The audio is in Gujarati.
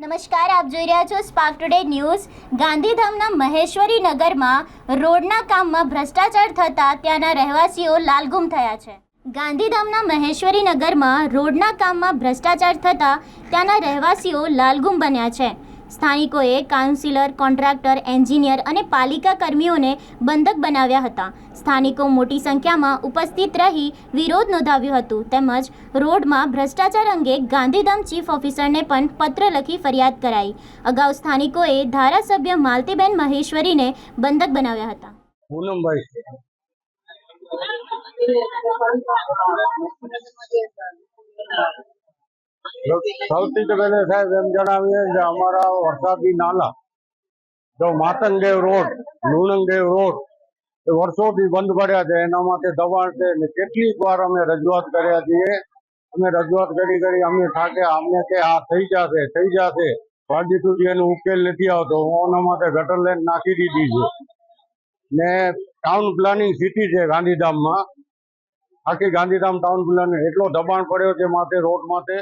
નમસ્કાર, આપ જોઈ રહ્યા છો સ્પાર્ક ટુડે ન્યૂઝ ગાંધીધામના મહેશ્વરી નગરમાં રોડના કામમાં ભ્રષ્ટાચાર થતા ત્યાંના રહેવાસીઓ લાલગુમ થયા છે. ગાંધીધામના મહેશ્વરી નગરમાં રોડના કામમાં ભ્રષ્ટાચાર થતા ત્યાંના રહેવાસીઓ લાલગુમ બન્યા છે. સ્થાનિકોએ કાઉન્સિલર કોન્ટ્રાક્ટર એન્જિનિયર અને પાલિકા કર્મીઓને બંધક બનાવ્યા હતા. સ્થાનિકો મોટી સંખ્યામાં ઉપસ્થિત રહી વિરોધ નોંધાવ્યો હતું. તેમજ રોડમાં ભ્રષ્ટાચાર અંગે ગાંધીધામ ચીફ ઓફિસરને પણ પત્ર લખી ફરિયાદ કરાઈ. અગાઉ સ્થાનિકોએ ધારાસભ્ય માલતીબેન મહેશ્વરીને બંધક બનાવ્યા હતા. પૂનમભાઈ સૌથી પહેલે સાહેબ એમ જણાવીએ કે અમારા વરસાદી નાલા, જો માતંગદેવ રોડ, લુણંગદેવ રોડ વર્ષોથી બંધ પડ્યા છે, એના માટે દબાણ છે ને કેટલીક વાર અમે રજૂઆત કર્યા છીએ. અમે રજૂઆત કરી કરી અમે થાકે, અમને કે આ થઈ જશે થઈ જશે. હજી સુધી એનો ઉકેલ નથી આવતો. એના માટે ગટર લાઈન નાખી દીધી છે. ને ટાઉન પ્લાનિંગ સિટી છે ગાંધીધામમાં. આખી ગાંધીધામ ટાઉન પ્લાનિંગ એટલો દબાણ પડ્યો છે માથે, રોડ માથે.